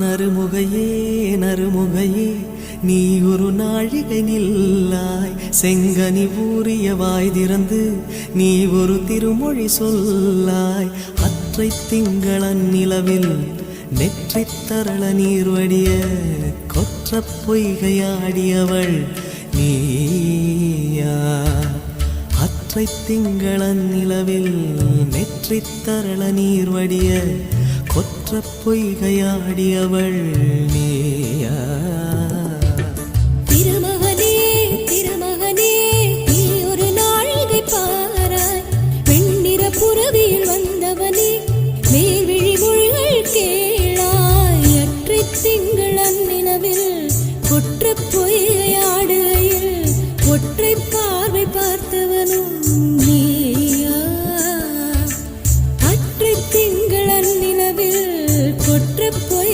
நறுமுகையே நறுமுகையே நீ ஒரு நாழிகை நில்லாய். செங்கனி ஊறிய வாய் திறந்து நீ ஒரு திருமொழி சொல்லாய். அற்றை திங்களன் நிலவில் நெற்றி தரள நீர்வடிய கொற்ற பொய்கையாடியவள் நீயா. அற்றை திங்களன் நிலவில் நெற்றி தரள நீர் கொற்ற பொய்கையாடி அவள் நீயா ஒற்றை பொய்கையாடுகையில் ஒற்றை பார்வை பார்த்தவனும் But